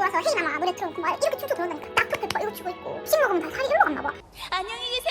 와서 헤이 마마 노래 틀어놓고 막 이렇게 춤추고 들어온다니까 닥터페퍼 이거 추고 있고 식 먹으면 다 살이 일로 갔나 봐. 안녕히 계세요,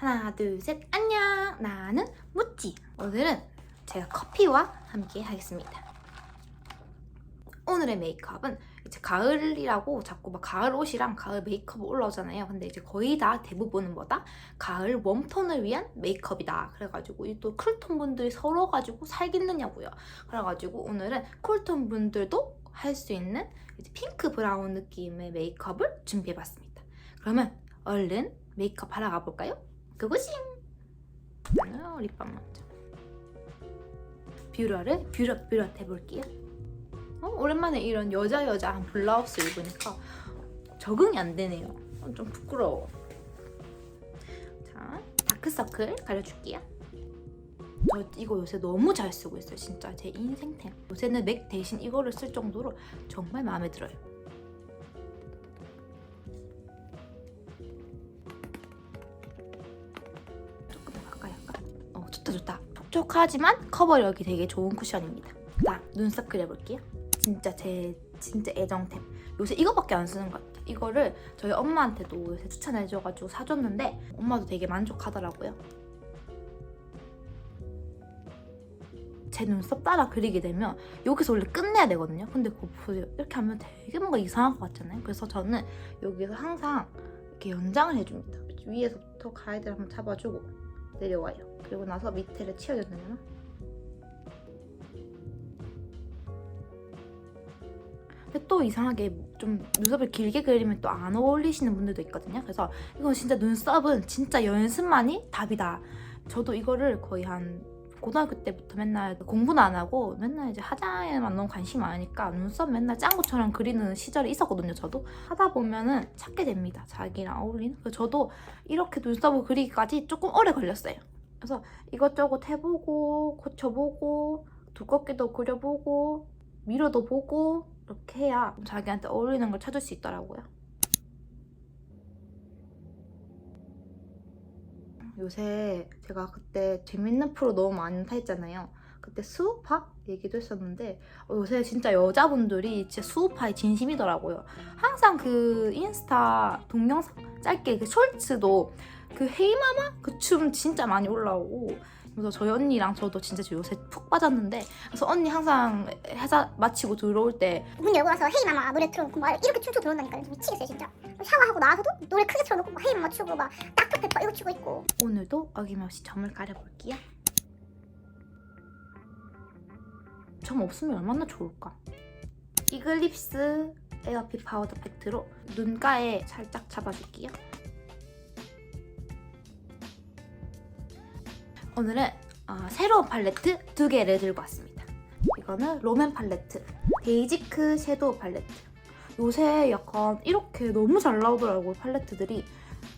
하나, 둘, 셋, 안녕! 나는 무찌! 오늘은 제가 커피와 함께 하겠습니다. 오늘의 메이크업은 이제 가을이라고 자꾸 막 가을 옷이랑 가을 메이크업 올라오잖아요. 근데 이제 거의 다 대부분은 뭐다? 가을 웜톤을 위한 메이크업이다. 그래가지고 이또 쿨톤 분들이 서로 가지고 살겠느냐고요. 그래가지고 오늘은 쿨톤 분들도 할 수 있는 핑크 브라운 느낌의 메이크업을 준비해봤습니다. 그러면 얼른 메이크업 하러 가볼까요? 그것이 저는 립밤 먼저 뷰러를 뷰러 뷰러 해볼게요. 어, 오랜만에 이런 여자 여자한 블라우스 입으니까 적응이 안 되네요. 어, 좀 부끄러워. 자 다크서클 가려줄게요. 저 이거 요새 너무 잘 쓰고 있어요 진짜. 제 인생템. 요새는 맥 대신 이거를 쓸 정도로 정말 마음에 들어요 어 좋다. 좋다 촉촉하지만 커버력이 되게 좋은 쿠션입니다. 자 눈썹 그려볼게요. 진짜 제 진짜 애정템. 요새 이거밖에 안 쓰는 것 같아요. 이거를 저희 엄마한테도 요새 추천해줘가지고 사줬는데 엄마도 되게 만족하더라고요. 제 눈썹 따라 그리게 되면 여기서 원래 끝내야 되거든요. 근데 그거 보세요. 이렇게 하면 되게 뭔가 이상할 것 같잖아요? 그래서 저는 여기서 항상 이렇게 연장을 해줍니다. 위에서부터 가이드를 한번 잡아주고 내려와요. 그리고 나서 밑에를 치워줬나요? 근데 또 이상하게 좀 눈썹을 길게 그리면 또 안 어울리시는 분들도 있거든요. 그래서 이건 진짜 눈썹은 진짜 연습만이 답이다. 저도 이거를 거의 한 고등학교 때부터 맨날 공부는 안 하고 맨날 이제 화장에만 너무 관심이 많으니까 눈썹 맨날 짱구처럼 그리는 시절이 있었거든요. 저도 하다 보면은 찾게 됩니다. 자기랑 어울리는. 그래서 저도 이렇게 눈썹을 그리기까지 조금 오래 걸렸어요. 그래서 이것저것 해보고 고쳐보고 두껍게도 그려보고 미러도 보고 이렇게 해야 자기한테 어울리는 걸 찾을 수 있더라고요. 요새 제가 그때 재밌는 프로 너무 많다 했잖아요. 그때 수우파 얘기도 했었는데 어, 요새 진짜 여자분들이 진짜 수우파에 진심이더라고요. 항상 그 인스타 동영상 짧게 그 숄츠도 그 헤이마마 그 춤 진짜 많이 올라오고 그래서 저희 언니랑 저도 진짜 요새 푹 빠졌는데 그래서 언니 항상 회사 마치고 들어올 때 문 열고 와서 헤이 마마 노래 틀어놓고 막 이렇게 춤추고 들어온다니까 미치겠어요 진짜 샤워하고 나와서도 노래 크게 틀어놓고 막 헤이 마마 추고 막닥 이거 추고 있고 오늘도 어김없이 점을 가려볼게요. 점 없으면 얼마나 좋을까? 이글립스 에어핏 파우더 팩트로 눈가에 살짝 잡아줄게요. 오늘은 어, 새로운 팔레트 두 개를 들고 왔습니다. 이거는 롬앤 팔레트 베이지크 섀도우 팔레트. 요새 약간 이렇게 너무 잘 나오더라고요 팔레트들이.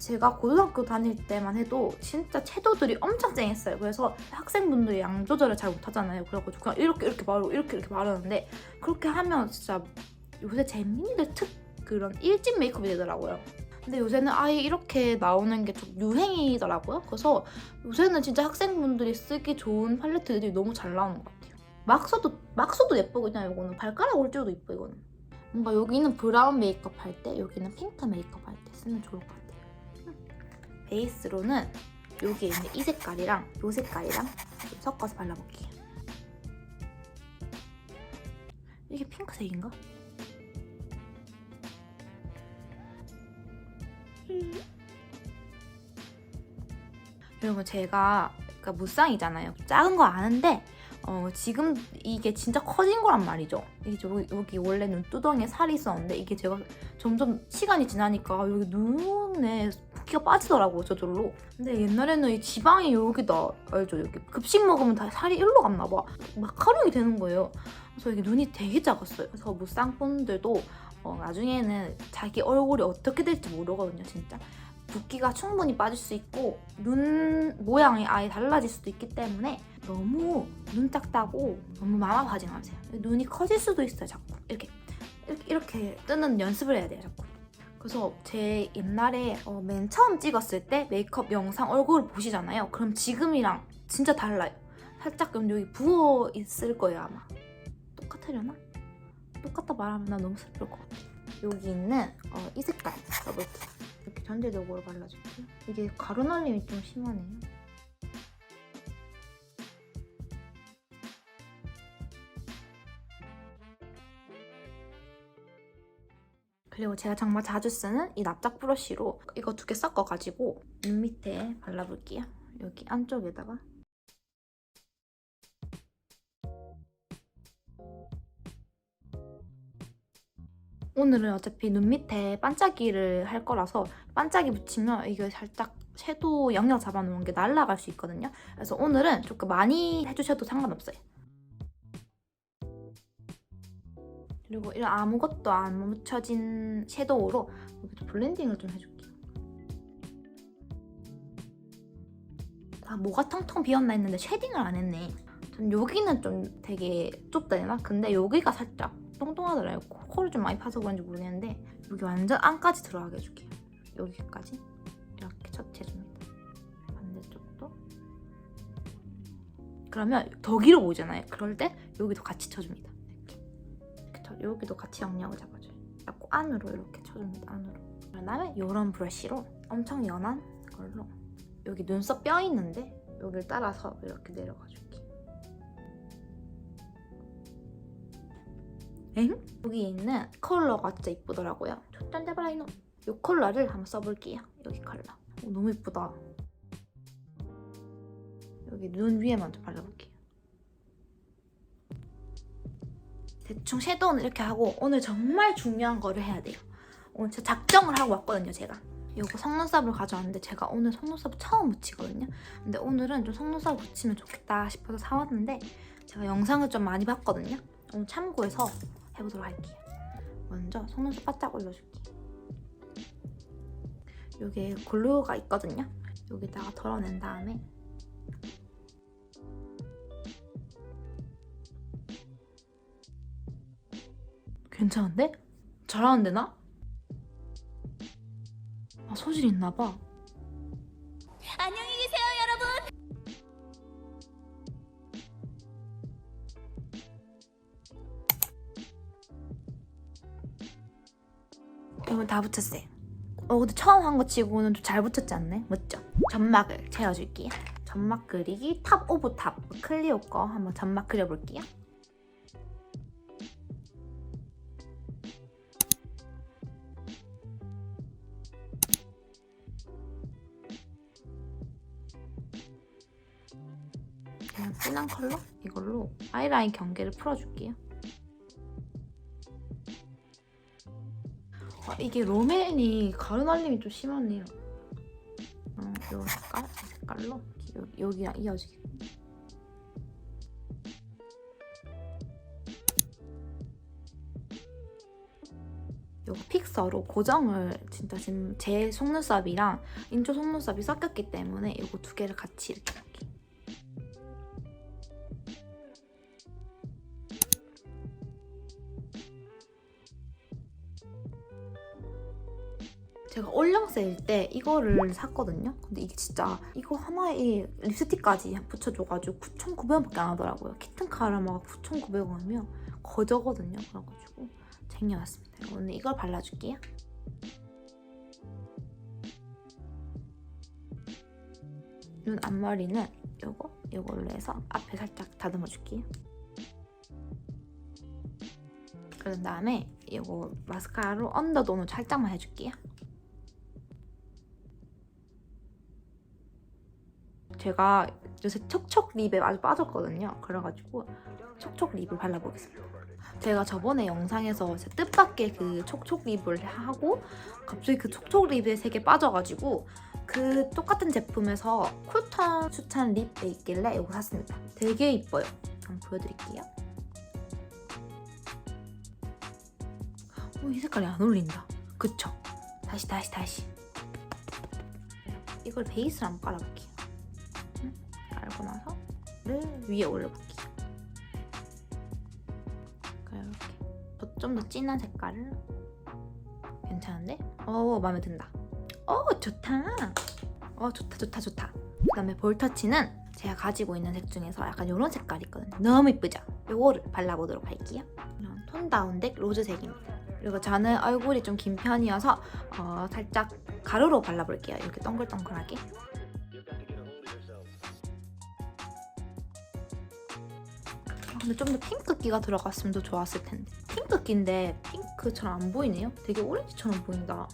제가 고등학교 다닐 때만 해도 진짜 채도들이 엄청 쨍했어요. 그래서 학생분들이 양 조절을 잘 못하잖아요. 그래가지고 그냥 이렇게 이렇게 바르고 이렇게 이렇게 바르는데 그렇게 하면 진짜 요새 재민이들 특 그런 일진 메이크업이 되더라고요. 근데 요새는 아예 이렇게 나오는 게 좀 유행이더라고요. 그래서 요새는 진짜 학생분들이 쓰기 좋은 팔레트들이 너무 잘 나오는 것 같아요. 막 써도 막 써도 예쁘 그냥 이거는 발가락 올줄도 예뻐 이거는. 뭔가 여기는 브라운 메이크업 할 때 여기는 핑크 메이크업 할 때 쓰면 좋을 것 같아요. 베이스로는 여기에 있는 이 색깔이랑 이 색깔이랑 좀 섞어서 발라볼게요. 이게 핑크색인가? 여러분 제가 그러니까 무쌍이잖아요. 작은 거 아는데 어, 지금 이게 진짜 커진 거란 말이죠. 이게 저- 여기 원래 눈두덩이에 살이 있었는데 이게 제가 점점 시간이 지나니까 여기 눈에 붓기가 빠지더라고요 저절로. 근데 옛날에는 이 지방이 여기다 알죠 여기 급식 먹으면 다 살이 일로 갔나 봐. 마카롱이 되는 거예요. 그래서 이게 눈이 되게 작았어요. 그래서 무쌍분들도 어, 나중에는 자기 얼굴이 어떻게 될지 모르거든요 진짜. 붓기가 충분히 빠질 수 있고 눈 모양이 아예 달라질 수도 있기 때문에 너무 눈 작다고 너무 마마하지 마세요. 눈이 커질 수도 있어요, 자꾸. 이렇게 이렇게, 이렇게 뜨는 연습을 해야 돼요, 자꾸. 그래서 제 옛날에 어, 맨 처음 찍었을 때 메이크업 영상 얼굴 보시잖아요. 그럼 지금이랑 진짜 달라요. 살짝 그럼 여기 부어 있을 거예요, 아마. 똑같으려나? 똑같다 말하면 나 너무 슬플 것 같아. 여기 있는 어, 이 색깔 써볼게요. 전체적으로 발라줄게요. 이게 가루 날림이 좀 심하네요. 그리고 제가 정말 자주 쓰는 이 납작 브러쉬로 이거 두 개 섞어가지고 눈 밑에 발라볼게요. 여기 안쪽에다가 오늘은 어차피 눈 밑에 반짝이를 할 거라서 반짝이 붙이면 이게 살짝 섀도우 영역 잡아놓은 게 날아갈 수 있거든요. 그래서 오늘은 조금 많이 해주셔도 상관없어요. 그리고 이런 아무것도 안 묻혀진 섀도우로 여기도 블렌딩을 좀 해줄게요. 아, 뭐가 텅텅 비었나 했는데 쉐딩을 안 했네. 전 여기는 좀 되게 좁다 해나? 근데 여기가 살짝 똥똥하더라고요. 코- 코를 좀 많이 파서 그런지 모르겠는데 여기 완전 안까지 들어가게 해줄게요. 여기까지 이렇게 처치해줍니다. 반대쪽도 그러면 더 길어 보이잖아요. 그럴 때 여기도 같이 쳐줍니다. 이렇게, 여기도 같이 영역을 잡아줘요. 자꾸 안으로 이렇게 쳐줍니다. 안으로. 그다음에 이런 브러쉬로 엄청 연한 걸로 여기 눈썹 뼈 있는데 여기를 따라서 이렇게 내려가줄게. 엥? 여기 있는 컬러가 진짜 이쁘더라고요. 잡아라 이놈. 이 컬러를 한번 써볼게요. 여기 컬러. 오, 너무 이쁘다. 여기 눈 위에 먼저 발라볼게요. 대충 섀도우는 이렇게 하고 오늘 정말 중요한 거를 해야 돼요. 오늘 제가 작정을 하고 왔거든요, 제가. 이거 속눈썹을 가져왔는데 제가 오늘 속눈썹 처음 붙이거든요. 근데 오늘은 좀 속눈썹 붙이면 좋겠다 싶어서 사왔는데 제가 영상을 좀 많이 봤거든요. 오늘 참고해서 해보도록 할게요. 먼저 속눈썹 바짝 올려줄게요. 여기에 글루가 있거든요. 여기다가 덜어낸 다음에 괜찮은데? 잘하는데 나? 아 소질 있나봐. 이거 다 붙였어요. 어 근데 처음 한 거 치고는 좀 잘 붙였지 않네? 맞죠? 점막을 채워줄게요. 점막 그리기 탑 오브 탑 클리오 거 한번 점막 그려볼게요. 그냥 진한 컬러 이걸로 아이라인 경계를 풀어줄게요. 아, 이게 롬앤이 가루 날림이 좀 심하네요. 어, 요 색깔, 이 색깔로 여기, 여기랑 이어지게. 요거 픽서로 고정을 진짜 지금 제 속눈썹이랑 인조 속눈썹이 섞였기 때문에 요거 두 개를 같이 이렇게 할게 제가 올영세일 때 이거를 샀거든요. 근데 이게 진짜 이거 하나에 립스틱까지 붙여줘가지고 9,900원밖에 안 하더라고요. 키튼 카라마가 9,900원이면 거저거든요. 그래가지고 쟁여놨습니다. 오늘 이걸 발라줄게요. 눈 앞머리는 요거 요걸로 해서 앞에 살짝 다듬어줄게요. 그런 다음에 이거 마스카라로 언더도는 살짝만 해줄게요. 제가 요새 촉촉 립에 아주 빠졌거든요. 그래가지고 촉촉 립을 발라보겠습니다. 제가 저번에 영상에서 제 뜻밖의 그 촉촉 립을 하고 갑자기 그 촉촉 립에 색에 빠져가지고 그 똑같은 제품에서 쿨톤 추천 립에 있길래 이거 샀습니다. 되게 이뻐요. 한번 보여드릴게요. 어, 이 색깔이 안 어울린다. 그쵸? 다시 다시 다시. 이걸 베이스를 한번 깔아볼게요. 를 위에 올려볼게요. 이렇게 좀 더 진한 색깔을 괜찮은데? 어 마음에 든다. 어 좋다. 어 좋다 좋다 좋다. 그다음에 볼터치는 제가 가지고 있는 색 중에서 약간 이런 색깔이 있거든요. 너무 이쁘죠? 요거를 발라보도록 할게요. 이런 톤 다운덱 로즈색입니다. 그리고 저는 얼굴이 좀 긴 편이어서 어, 살짝 가루로 발라볼게요. 이렇게 동글동글하게. 근데 좀 더 핑크기가 들어갔으면 더 좋았을 텐데. 핑크기인데 핑크처럼 안 보이네요. 되게 오렌지처럼 보인다.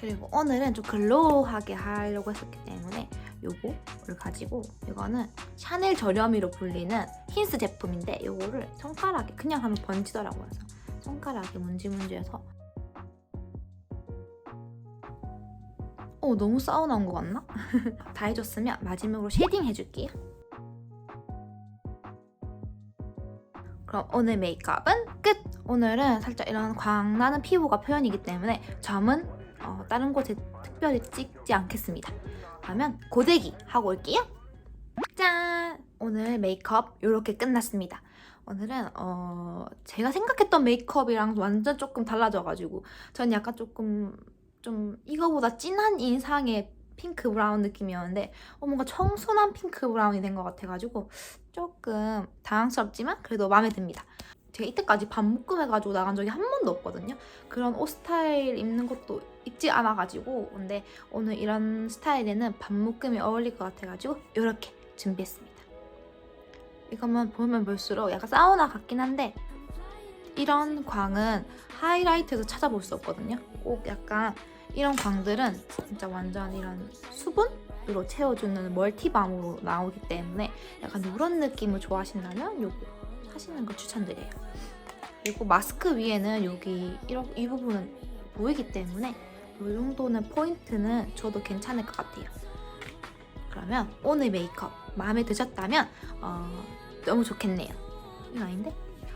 그리고 오늘은 좀 글로우하게 하려고 했었기 때문에 요거를 가지고 이거는 샤넬 저렴이로 불리는 힌스 제품인데 요거를 손가락에 그냥 하면 번지더라고요. 그래서 손가락에 문지문지해서 어 너무 사우나온 것 같나? 다 해줬으면 마지막으로 쉐딩 해줄게요. 그럼 오늘 메이크업은 끝! 오늘은 살짝 이런 광나는 피부가 표현이기 때문에 점은 어, 다른 곳에 특별히 찍지 않겠습니다. 그러면 고데기 하고 올게요. 짠! 오늘 메이크업 이렇게 끝났습니다. 오늘은 어, 제가 생각했던 메이크업이랑 완전 조금 달라져가지고 전 약간 조금 좀 이거보다 진한 인상의 핑크 브라운 느낌이었는데 어, 뭔가 청순한 핑크 브라운이 된 것 같아가지고 조금 당황스럽지만 그래도 마음에 듭니다. 제가 이때까지 반묶음 해가지고 나간 적이 한 번도 없거든요. 그런 옷 스타일 입는 것도 입지 않아가지고 근데 오늘 이런 스타일에는 반묶음이 어울릴 것 같아가지고 이렇게 준비했습니다. 이것만 보면 볼수록 약간 사우나 같긴 한데 이런 광은 하이라이트에서 찾아볼 수 없거든요. 꼭 약간 이런 광들은 진짜 완전 이런 수분으로 채워주는 멀티밤으로 나오기 때문에 약간 이런 느낌을 좋아하신다면 요거 하시는 거 추천드려요. 그리고 마스크 위에는 여기 이런 이 부분은 보이기 때문에 이 정도는 포인트는 줘도 괜찮을 것 같아요. 그러면 오늘 메이크업 마음에 드셨다면 어, 너무 좋겠네요. 이거 아닌데?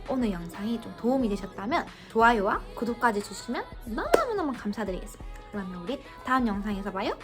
오늘 영상이 좀 도움이 되셨다면 좋아요와 구독까지 주시면 너무너무 감사드리겠습니다. 그러면 우리 다음 영상에서 봐요.